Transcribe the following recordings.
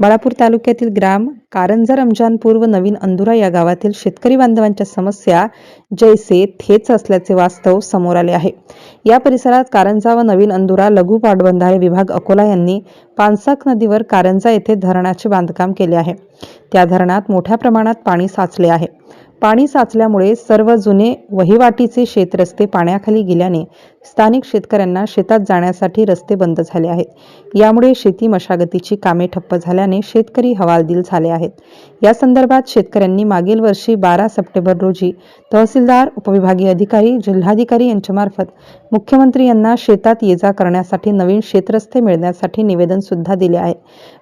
बाळापूर तालुक्यातील ग्राम कारंजा रमजानपूर व नवीन अंधुरा या गावातील शेतकरी बांधवांच्या समस्या जैसे थेच असल्याचे वास्तव समोर आले आहे. या परिसरात कारंजा व नवीन अंधुरा लघु पाटबंधारे विभाग अकोला यांनी पानसाक नदीवर कारंजा येथे धरणाचे बांधकाम केले आहे. त्या धरणात मोठ्या प्रमाणात पाणी साचले आहे. पाणी साचल्यामुळे सर्व जुने वहिवाटीचे शेतरस्ते पाण्याखाली गेल्याने स्थानिक शेतकऱ्यांना शेतात जाण्यासाठी रस्ते बंद झाले आहेत. यामुळे शेती मशागतीची कामे ठप्प झाल्याने शेतकरी हवालदिल झाले आहेत. या संदर्भात शेतकऱ्यांनी मागील वर्षी बारा सप्टेंबर रोजी तहसीलदार उपविभागीय अधिकारी जिल्हाधिकारी यांच्यामार्फत मुख्यमंत्री यांना शेतात ये जा करण्यासाठी नवीन शेतरस्ते मिळण्यासाठी निवेदन सुद्धा दिले आहे.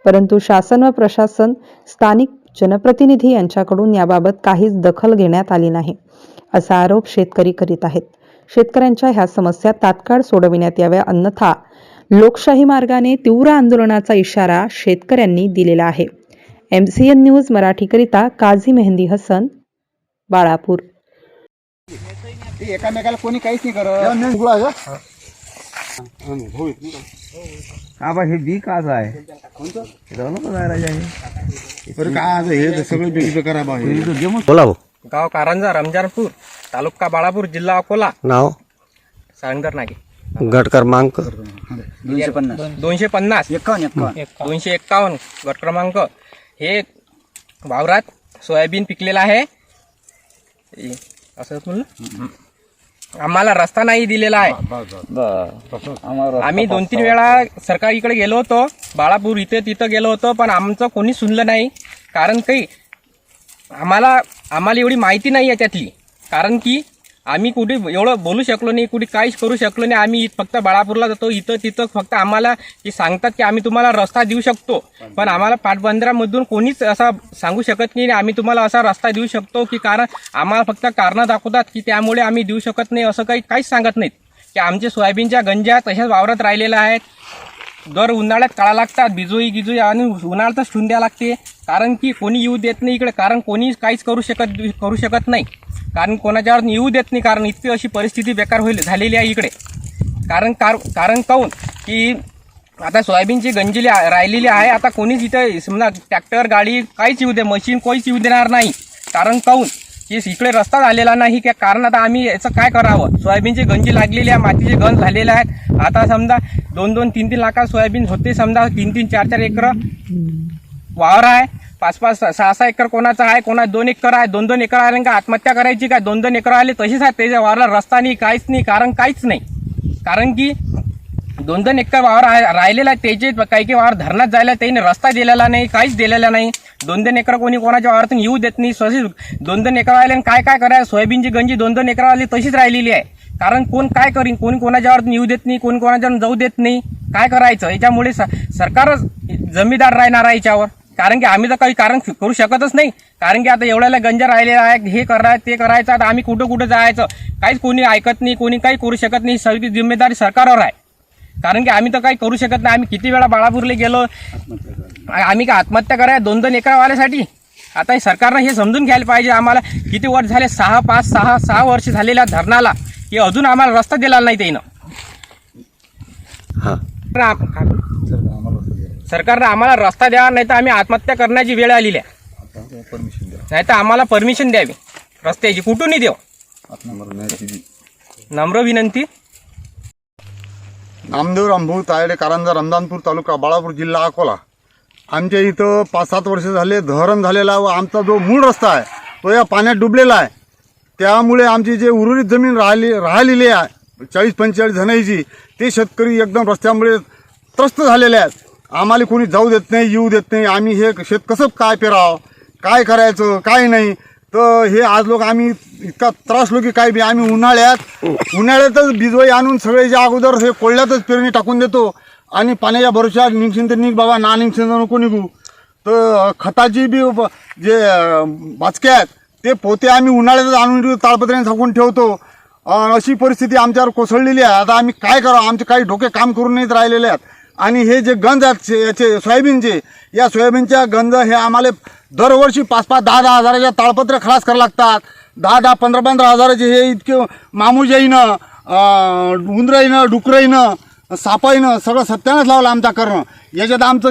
परंतु शासन व प्रशासन स्थानिक जनप्रतिनिधी यांच्याकडून याबाबत काहीच दखल घेण्यात आली नाही असा आरोप शेतकरी करीत आहेत. शेतकऱ्यांच्या ह्या समस्या तात्काळ सोडविण्यात याव्या अन्यथा लोकशाही मार्गाने तीव्र आंदोलनाचा इशारा शेतकऱ्यांनी दिलेला आहे. एम सी एन न्यूज मराठीकरिता काझी मेहंदी हसन बाळापूर. एकामेकाला कोणी काहीच नाही करत. हा बा हे बी काच आहे हे. हे. बोला भाऊ. गाव कारंजा रमजानपूर तालुका बाळापूर जिल्हा अकोला. नाव? साळंगर नागे गट क्रमांक दोनशे पन्नास. दोनशे पन्नास. एकावन्न एकावन्न. दोनशे एक्कावन्न गट क्रमांक हे वावरात सोयाबीन पिकलेला आहे. असं म्हणलं आम्हाला रस्ता नाही दिलेला आहे. आम्ही दोन तीन वेळा सरकारीकडे गेलो होतो. बाळापूर इथे तिथं गेलो होतो पण आमचं कोणी सुनलं नाही. कारण काही आम्हाला आम्हाला एवढी माहिती नाही आहे त्यातली कारण की आम्ही कुठे एवढं बोलू शकलो नाही कुठे काहीच करू शकलो नाही. आम्ही फक्त बाळापूरला जातो इथं तिथं फक्त आम्हाला की सांगतात की आम्ही तुम्हाला रस्ता देऊ शकतो. पण आम्हाला पाटबंदरामधून कोणीच असा सांगू शकत नाही आम्ही तुम्हाला असा रस्ता देऊ शकतो की कारण आम्हाला फक्त कारणं दाखवतात की त्यामुळे आम्ही देऊ शकत नाही असं काही काहीच सांगत नाहीत. की आमचे सोयाबीनच्या गंज्या तशाच वावरात राहिलेल्या आहेत. दर उन्हाळ्यात काळा लागतात बिजोई गिजोई आणि उन्हाळ्यातच ठेवून लागते. कारण की कोणी येऊ देत नाही इकडे कारण कोणी काहीच करू शकत करू शकत नाही. कारण कोणाच्यावर येऊ देत नाही कारण इतकी अशी परिस्थिती बेकार होईल झालेली आहे इकडे. कारण कार कारण काऊन की आता सोयाबीनची गंजिली राहिलेली आहे आता कोणीच इथं समजा ट्रॅक्टर गाडी काहीच येऊ दे मशीन कोणीच येऊ देणार नाही. कारण काऊन की इकडे रस्ता झालेला नाही त्या कारण आता आम्ही याचं काय करावं? सोयाबीनची गंजी लागलेली आहे मातीचे गंज झालेले आहेत. आता समजा दोन दोन तीन तीन लाखात सोयाबीन होते समजा तीन तीन चार चार एकर वावर आहे. पाच पाच सहा सहा एकर कोणाचा आहे कोणा दोन एकर आहे दोन दोन एकर आले का आत्महत्या करायची काय? दोन दोन एकर आले तशीच आहे. त्याच्या वावरला रस्ता नाही काहीच नाही कारण काहीच नाही. कारण की दोन दोन एकर वावर राहिलेला आहे त्याचे काही काही वावर धरणात जायला त्याने रस्ता दिलेला नाही काहीच दिलेला नाही. दोन दोन एकर कोणी कोणाच्या वावरातून येऊ देत नाही स्वतः दोन दोन एकर आले आणि काय काय करायचं? सोयाबीनची गंजी दोन दोन एकर आली तशीच राहिलेली आहे. कारण कोण काय करीन? कोणी कोणाच्या वावरातून येऊ देत नाही कोणी कोणाच्या जाऊ देत नाही. काय करायचं? याच्यामुळे स- सरकारच जमीदार राहणार आहे याच्यावर. कारण की आम्ही तर काही कारण करू शकतच नाही. कारण की आता एवढ्याला गंजा राहिलेला आहे हे करायचं ते करायचं आता आम्ही कुठं कुठं जायचं? काहीच कोणी ऐकत नाही कोणी काही करू शकत नाही. सगळी जिम्मेदारी सरकारवर आहे. कारण की आम्ही तर काही करू शकत नाही. आम्ही किती वेळा बाळापूरला गेलो? आम्ही काय आत्महत्या कराय दोन दोन एकरवाल्यासाठी? आता हे सरकारनं हे समजून घ्यायला पाहिजे आम्हाला. किती वर्ष झाले? सहा पाच सहा सहा वर्ष झालेल्या धरणाला. की अजून आम्हाला रस्ता दिला नाही त्यानं. हा. सरकारनं आम्हाला रस्ता द्या नाही तर आम्ही आत्महत्या करण्याची वेळ आलेली आहे. नाही तर आम्हाला परमिशन द्यावी. रस्त्याची कुठूनही देऊ नम्र विनंती. नामदेव रामभाऊ तायडे कारंजा रमदानपूर तालुका बाळापूर जिल्हा अकोला. आमच्या इथं पाच सात वर्ष झाले धरण झालेला व आमचा जो मूळ रस्ता आहे तो या पाण्यात डुबलेला आहे. त्यामुळे आमची जे उर्वरित जमीन राहिली राहिलेली आहे चाळीस पंचेचाळीस जणांची ते शेतकरी एकदम रस्त्यामुळे त्रस्त झालेले आहेत. आम्हाला कोणी जाऊ देत नाही येऊ देत नाही. आम्ही हे शेत कसं काय पेरावं काय करायचं काय नाही? तर हे आज लोक आम्ही इतका त्रासलो की काय बी आम्ही उन्हाळ्यात उन्हाळ्यातच बिजवाई आणून सगळ्याच्या अगोदर हे कोळ्यातच पेरणी टाकून देतो आणि पाण्याच्या भरोश्यावर निघशीन तर निघ बाबा ना निघशीन तर नको निघू. तर खताची बी ब- जे बाचके आहेत ते पोते आम्ही उन्हाळ्यातच आणून ताळपत्र्याने झाकून ठेवतो. अशी परिस्थिती आमच्यावर कोसळलेली आहे. आता आम्ही काय करावं? आमचे काही डोके काम करून नाहीत राहिलेले आहेत. आणि हे जे गंज आहेत शे- याचे सोयाबीनचे या सोयाबीनच्या गंज हे आम्हाला दरवर्षी पाच पाच दहा दहा हजाराच्या ताळपत्र खलास करावं लागतात. दहा दहा पंधरा पंधरा हजाराचे हे इतके मामूजाईनं उंदराईनं डुकराईनं सापाईनं सगळं सत्यानंच लावलं आमच्या करणं. याच्यात आमचं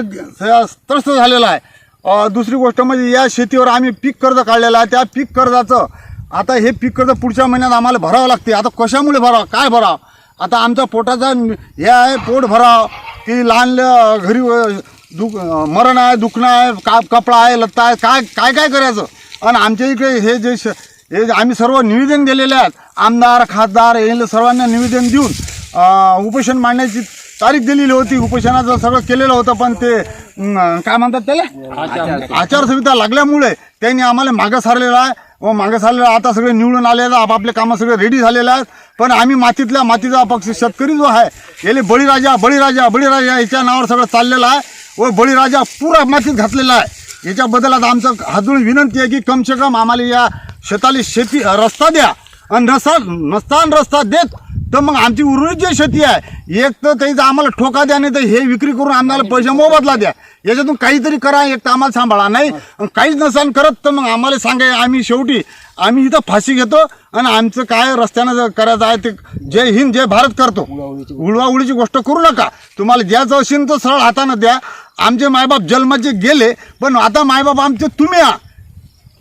त्रस्त झालेलं आहे. दुसरी गोष्ट म्हणजे या शेतीवर आम्ही पीक कर्ज काढलेलं आहे. त्या पीक कर्जाचं आता हे पीक कर्ज पुढच्या महिन्यात आम्हाला भरावं लागते. आता कशामुळे भरावं? काय भरावं? आता आमच्या पोटाचा हे आहे पोट भराव. की लहान घरी दुख मरण आहे दुखणं आहे का कपडा आहे लत्ता आहे काय काय काय करायचं? आणि आमच्या इकडे हे जे श हे जे आम्ही सर्व निवेदन दिलेले आहेत आमदार खासदार यांना सर्वांना निवेदन देऊन उपोषण मांडण्याची तारीख दिलेली होती उपोषणाचं सगळं केलेलं होतं पण ते काय म्हणतात त्याला? आचारसंहिता लागल्यामुळे त्यांनी आम्हाला मागं सारलेलं आहे. व मागं सारलेलं आता सगळे निवडून आले आहेत आपापले कामं सगळे रेडी झालेले आहेत. पण आम्ही मातीतल्या मातीचा पक्ष शेतकरी जो आहे याले बळीराजा बळीराजा बळीराजा याच्या नावावर सगळं चाललेलं आहे. व बळीराजा पुरा मातीत घातलेला आहे. याच्याबद्दल आता आमचं हातून विनंती आहे की कम से कम आम्हाला या शेताली शेती रस्ता द्या. आणि रस्ता नसताना रस्ता देत तर मग आमची उर्वरित जी शेती आहे एक तर त्याचा आम्हाला ठोका द्या नाही तर हे विक्री करून आम्हाला पैसे मोबदला द्या. याच्यातून काहीतरी करा एक तर आम्हाला सांभाळा. नाही काहीच नसेल करत तर मग आम्हाला सांगा आम्ही शेवटी आम्ही इथं फाशी घेतो आणि आमचं काय रस्त्यानं जर करायचं आहे ते जय हिंद जय भारत करतो. उडवाउडीची गोष्ट करू नका. तुम्हाला द्यायचं असेल तर सरळ हातानं द्या. आमचे मायबाप जन्माचे गेले पण आता मायबाप आमचे तुम्ही आ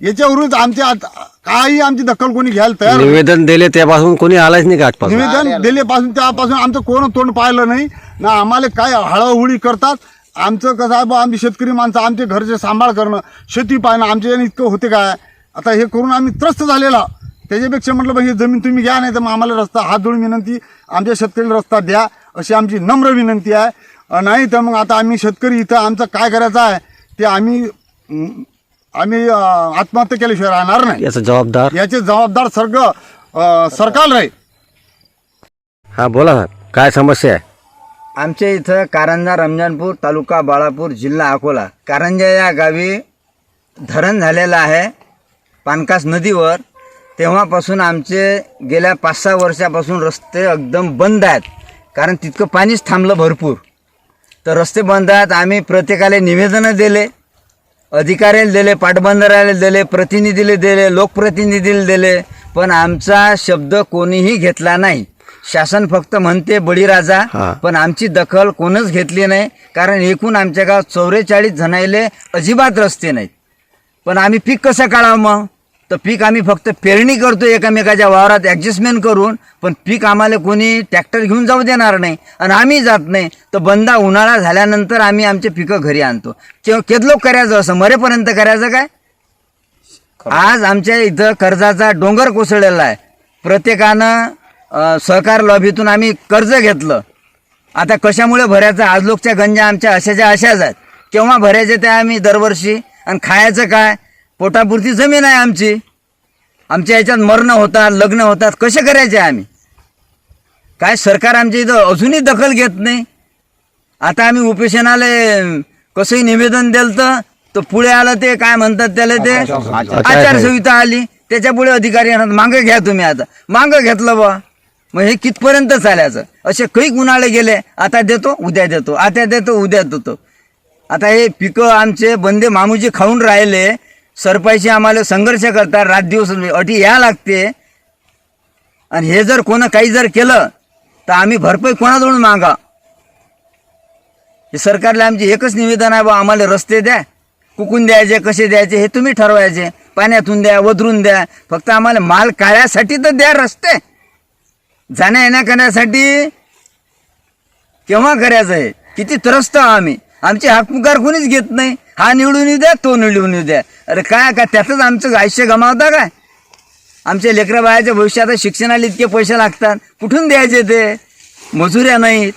याच्यावरून आमचे आता काही आमची दखल कोणी घ्यायला तयार नाही. निवेदन दिले त्यापासून कोणी आलाच नाही का आजपासून? निवेदन दिलेपासून त्यापासून आमचं कोण तोंड पाहिलं नाही. ना आम्हाला काय हळहुळी करतात. आमचं कसं आहे बा आमची शेतकरी माणसं आमचे घरचे सांभाळ करणं. शेती पाहणं आमच्या इतकं होते काय? आता हे करून आम्ही त्रस्त झालेला. त्याच्यापेक्षा म्हटलं बा ही जमीन तुम्ही घ्या नाही तर मग आम्हाला रस्ता हात जोडून विनंती आमच्या शेतकऱ्याला रस्ता द्या. अशी आमची नम्र विनंती आहे. नाही तर मग आता आम्ही शेतकरी इथं आमचं काय करायचं आहे ते आम्ही आम्ही आत्महत्या केल्याशिवाय राहणार नाही. याचा जबाबदार? याचे जबाबदार सगळं सरकार राहील हा बोला साहेब काय समस्या आहे? आमच्या इथं कारंजा रमजानपूर तालुका बाळापूर जिल्हा अकोला. कारंजा या गावी धरण झालेलं आहे. पानकास नदीवर तेव्हापासून आमचे गेल्या पाच सहा वर्षापासून रस्ते एकदम बंद आहेत. कारण तितकं पाणीच थांबलं भरपूर. तर रस्ते बंद आहेत. आम्ही प्रत्येकाला निवेदनं दिले अधिकाऱ्याला दिले पाटबंधाऱ्याला दिले प्रतिनिधीला दिले लोकप्रतिनिधीला दिले. पण आमचा शब्द कोणीही घेतला नाही. शासन फक्त म्हणते बळीराजा. पण आमची दखल कोणच घेतली नाही. कारण एकूण आमच्या गावात चौवेचाळीस जणायले अजिबात रस्ते नाहीत. पण आम्ही पीक कसं काढावं मग? तर पीक आम्ही फक्त पेरणी करतो एकामेकाच्या वावरात ॲडजस्टमेंट करून पण पीक आम्हाला कोणी ट्रॅक्टर घेऊन जाऊ देणार नाही आणि आम्ही जात नाही. तर बंदा उन्हाळा झाल्यानंतर आम्ही आमचे पिकं घरी आणतो. किती केदलोक करायचं असं? मरेपर्यंत करायचं काय? आज आमच्या इथं कर्जाचा डोंगर कोसळलेला आहे. प्रत्येकानं सहकार लॉबीतून आम्ही कर्ज घेतलं. आता कशामुळे भरायचं? आज लोकच्या गंजा आमच्या अशाच्या अशाच आहेत. केव्हा भरायचे ते आम्ही दरवर्षी. आणि खायचं काय? पोटापुरती जमीन आहे आमची. आमच्या याच्यात मरणं होतात लग्न होतात. कसे करायचे आम्ही? काय सरकार आमच्या इथं अजूनही दखल घेत नाही. आता आम्ही उपेशनाला कसंही निवेदन दिलं तर पुढे आलं ते काय म्हणतात त्याला ते? आचारसंहिता. आली. त्याच्या पुढे अधिकारी म्हणतात मागं घ्या तुम्ही आता. मागं घेतलं बा मग हे कितपर्यंत चालायचं? असे कैक उन्हाळे गेले. आता देतो उद्या देतो. आता देतो उद्या देतो. आता हे पिकं आमचे बंदे मामूजी खाऊन राहिले. सरपायचे आम्हाला संघर्ष करतात रात दिवस अटी या लागते. आणि हे जर कोणा काही जर केलं तर आम्ही भरपाई कोणाजवळून मागा? हे सरकारला आमचे एकच निवेदन आहे बा आम्हाला रस्ते द्या कुकून द्यायचे कसे द्यायचे हे तुम्ही ठरवायचे. पाण्यातून द्या वधरून द्या फक्त आम्हाला माल काळ्यासाठी तर द्या रस्ते. जाण्या येण्या करण्यासाठी केव्हा करायचं आहे? किती त्रस्त आम्ही. आमचे हाकपुकार कोणीच घेत नाही. हा निवडून येऊ द्या तो निवडून येऊ द्या. अरे काय काय त्यातच आमचं आयुष्य गमावता काय? आमच्या लेकराबाळाच्या भविष्यात शिक्षणाला इतके पैसे लागतात. कुठून द्यायचे ते? मजुऱ्या नाहीत.